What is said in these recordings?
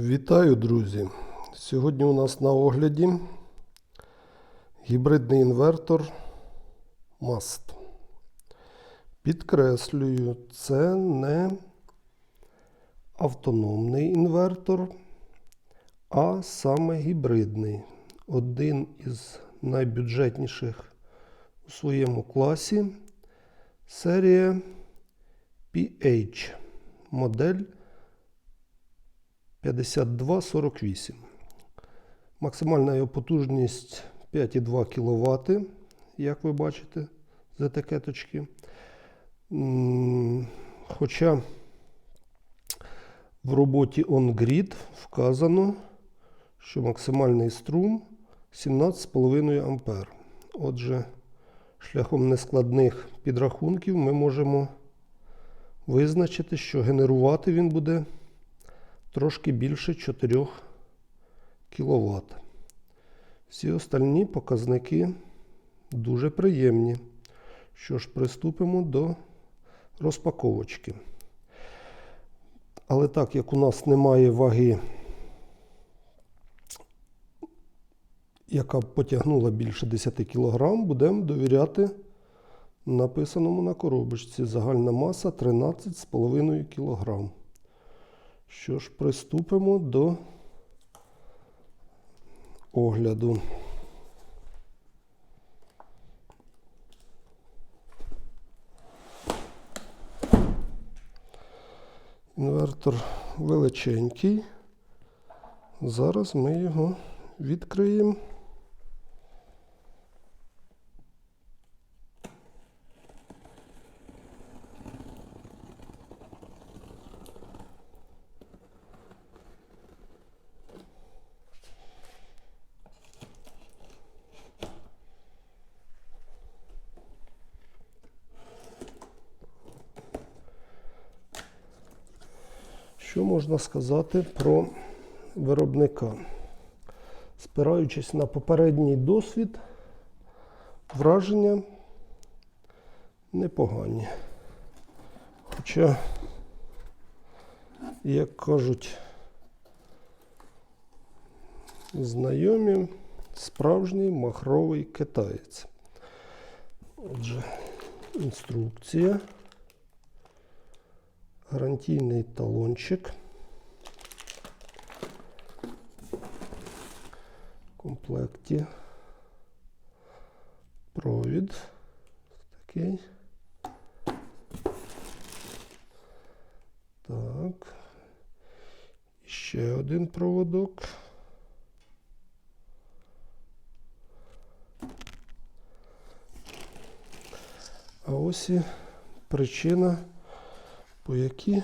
Вітаю, друзі! Сьогодні у нас на огляді гібридний інвертор MAST. Підкреслюю, це не автономний інвертор, а саме гібридний. Один із найбюджетніших у своєму класі серія PH. Модель 5248. Максимальна його потужність 5,2 кВт, як ви бачите з етикеточки. Хоча в роботі OnGrid вказано, що максимальний струм 17,5 А. Отже, шляхом нескладних підрахунків ми можемо визначити, що генерувати він буде трошки більше 4 кВт. Всі остальні показники дуже приємні. Що ж, приступимо до розпаковочки. Але так як у нас немає ваги, яка потягнула більше 10 кг, будемо довіряти написаному на коробочці. Загальна маса 13,5 кг. Що ж, приступимо до огляду. Інвертор величенький. Зараз ми його відкриємо. Що можна сказати про виробника? Спираючись на попередній досвід, враження непогані. Хоча, як кажуть знайомі, справжній махровий китаєць. Отже, інструкція гарантійний талончик. В комплекті провід такий. Так. Ще один проводок. А ось і причина по якій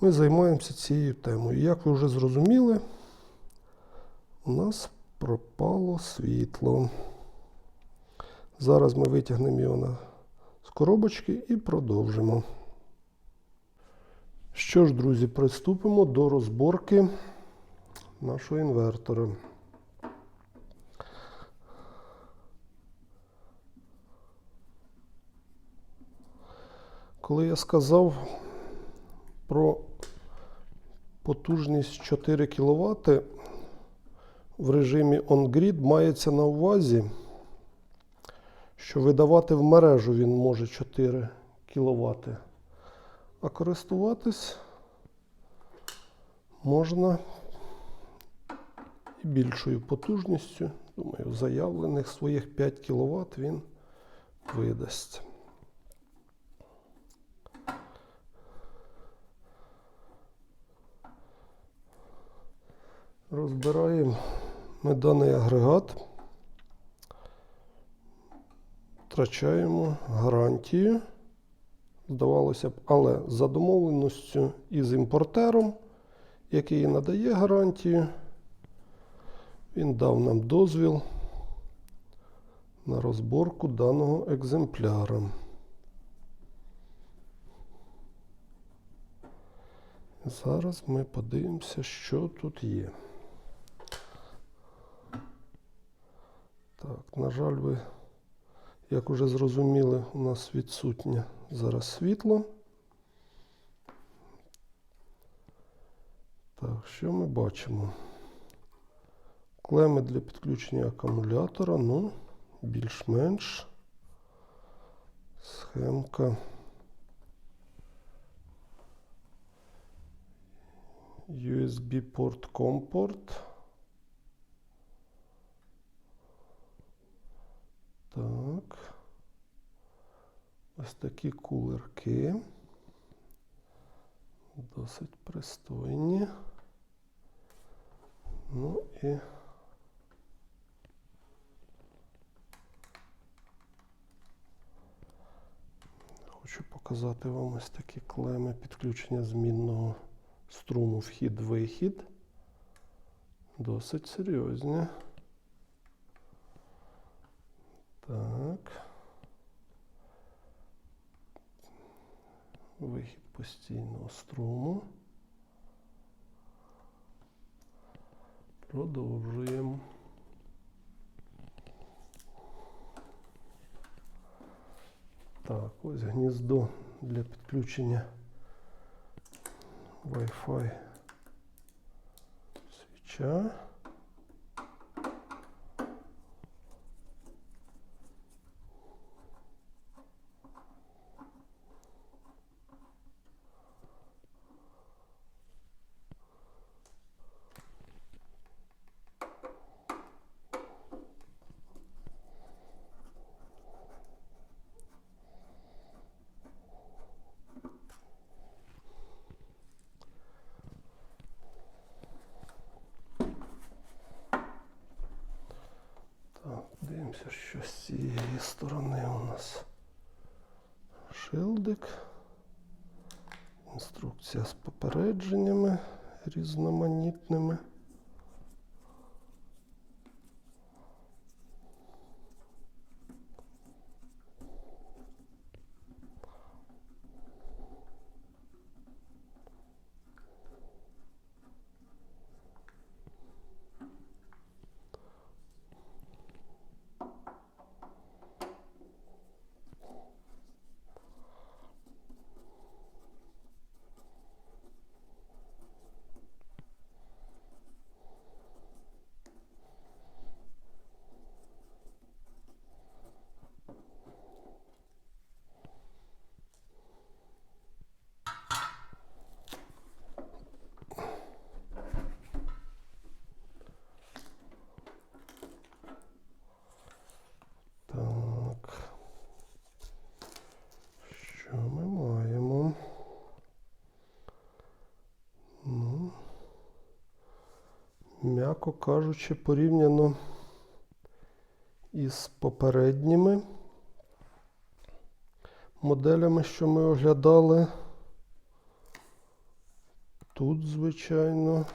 ми займаємося цією темою. Як ви вже зрозуміли, у нас пропало світло. Зараз ми витягнемо його з коробочки і продовжимо. Що ж, друзі, приступимо до розборки нашого інвертора. Коли я сказав про потужність 4 кВт в режимі OnGrid, мається на увазі, що видавати в мережу він може 4 кВт, а користуватись можна і більшою потужністю. Думаю, заявлених своїх 5 кВт він видасть. Розбираємо ми даний агрегат, втрачаємо гарантію. Здавалося б, але за домовленістю із імпортером, який надає гарантію, він дав нам дозвіл на розборку даного екземпляра. Зараз ми подивимося, що тут є. Так, на жаль, ви, як уже зрозуміли, у нас відсутнє зараз світло. Так, що ми бачимо? Клеми для підключення акумулятора, ну, більш-менш. Схемка. USB порт компорт. Так. Ось такі кулерки. Досить пристойні. Ну і хочу показати вам ось такі клеми підключення змінного струму вхід-вихід. Досить серйозні. Так. Вихід постійного струму. Продовжуємо. Так, ось гніздо для підключення Wi-Fi свіча. Так, дивимося, що з цієї сторони у нас шилдик. Інструкція з попередженнями різноманітними. Так. Що ми маємо? Ну, м'яко кажучи, порівняно із попередніми моделями, що ми оглядали. Тут, звичайно,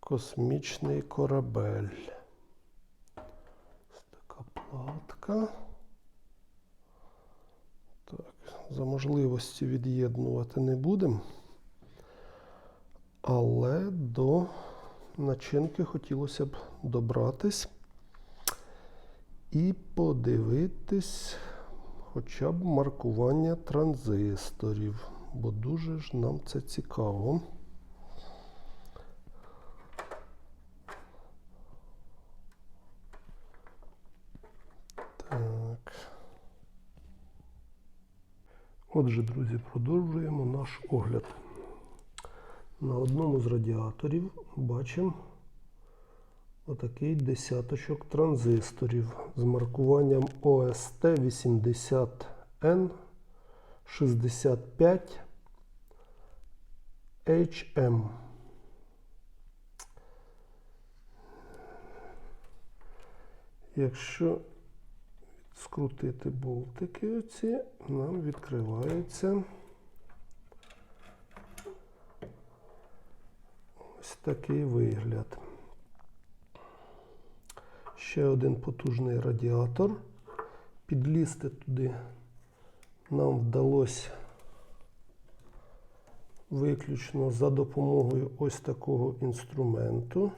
космічний корабель. Ось така платка. Так, за можливості від'єднувати не будемо. Але до начинки хотілося б добратись і подивитись хоча б маркування транзисторів, бо дуже ж нам це цікаво. Отже, друзі, продовжуємо наш огляд. На одному з радіаторів бачимо отакий десяточок транзисторів з маркуванням OST 80N 65 HM. Якщо скрутити болтики оці, нам відкривається ось такий вигляд. Ще один потужний радіатор. Підлізти туди нам вдалося виключно за допомогою ось такого інструменту.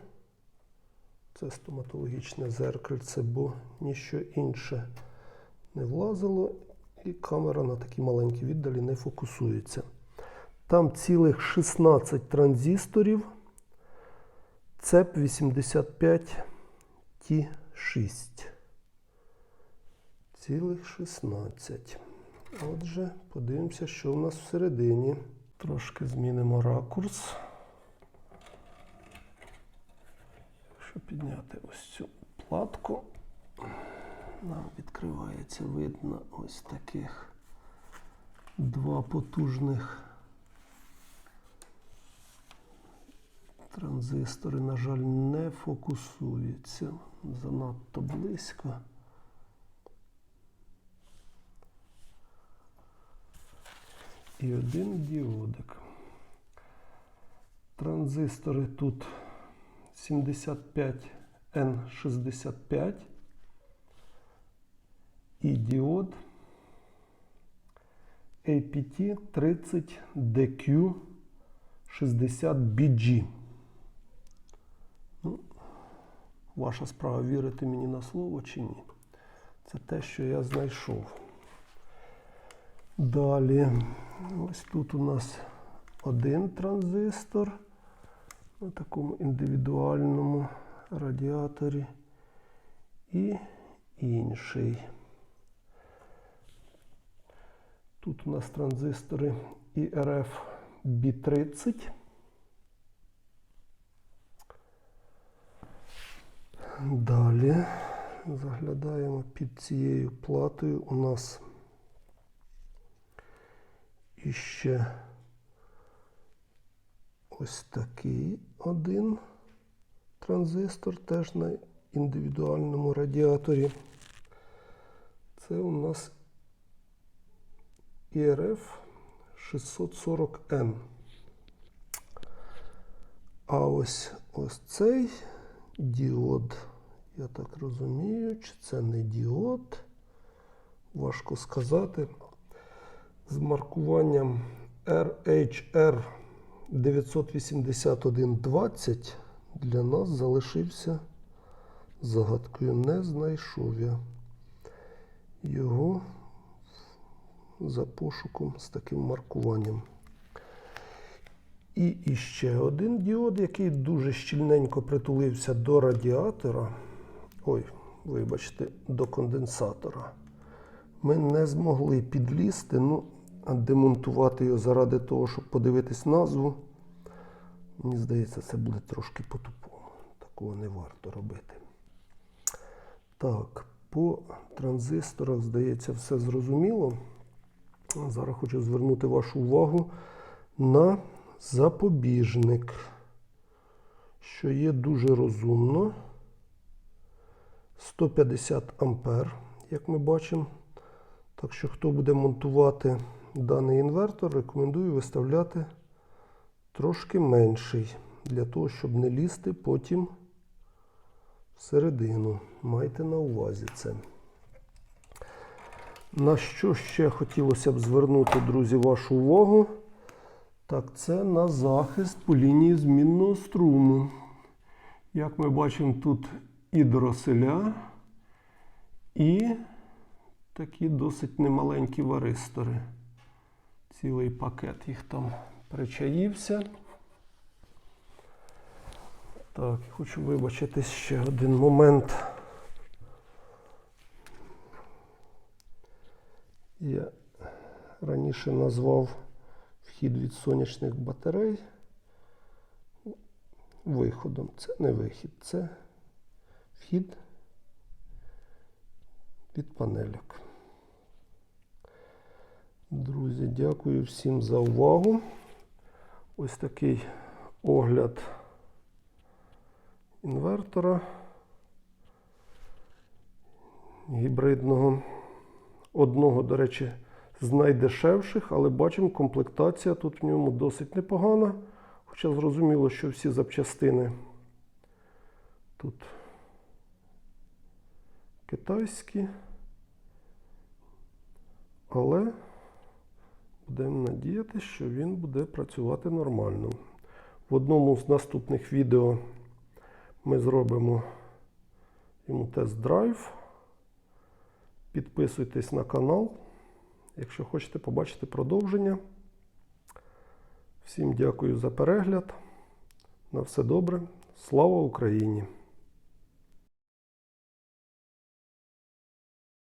Це стоматологічне зеркальце, бо ніщо інше не влазило, і камера на такій маленькій віддалі не фокусується. Там цілих 16 транзисторів. ЦЕП 85 Т6. Цілих 16. Отже, подивимося, що у нас всередині. Трошки змінимо ракурс. Якщо підняти ось цю платку, нам відкривається видно ось таких два потужних Транзистори, на жаль, не фокусуються занадто близько. І один діодик. Транзистори тут 75N65 і діод APT 30DQ 60BG. Ваша справа вірити мені на слово чи ні. Це те, що я знайшов. Далі, ось тут у нас один транзистор на такому індивідуальному радіаторі і інший. Тут у нас транзистори IRF B30. Далі заглядаємо під цією платою. У нас іще ось такий один транзистор, теж на індивідуальному радіаторі. Це у нас IRF 640N. А ось ось цей діод, я так розумію, чи це не діод, важко сказати. З маркуванням RHR 98120 для нас залишився загадкою. Не знайшов я його за пошуком з таким маркуванням. І іще один діод, який дуже щільненько притулився до радіатора. Ой, вибачте, до конденсатора. Ми не змогли підлізти, ну, демонтувати його заради того, щоб подивитись назву. Мені здається, це буде трошки по-тупому. Такого не варто робити. Так, по транзисторах, здається, все зрозуміло. Зараз хочу звернути вашу увагу на запобіжник, що є дуже розумно. 150 ампер, як ми бачимо. Так що, хто буде монтувати даний інвертор, рекомендую виставляти трошки менший, для того, щоб не лізти потім всередину. Майте на увазі це. На що ще хотілося б звернути, друзі, вашу увагу? Так, це на захист по лінії змінного струму. Як ми бачимо, тут і дроселя, і такі досить немаленькі варистори. Цілий пакет їх там причаївся. Так, хочу вибачитись ще один момент. Я раніше назвав вхід від сонячних батарей виходом. Це не вихід, це вхід від панельок. Друзі, дякую всім за увагу. Ось такий огляд інвертора гібридного. Одного, до речі, з найдешевших, але бачимо, комплектація тут в ньому досить непогана. Хоча зрозуміло, що всі запчастини тут китайські. Але будемо надіятися, що він буде працювати нормально. В одному з наступних відео ми зробимо йому тест-драйв. Підписуйтесь на канал, якщо хочете побачити продовження. Всім дякую за перегляд. На все добре. Слава Україні!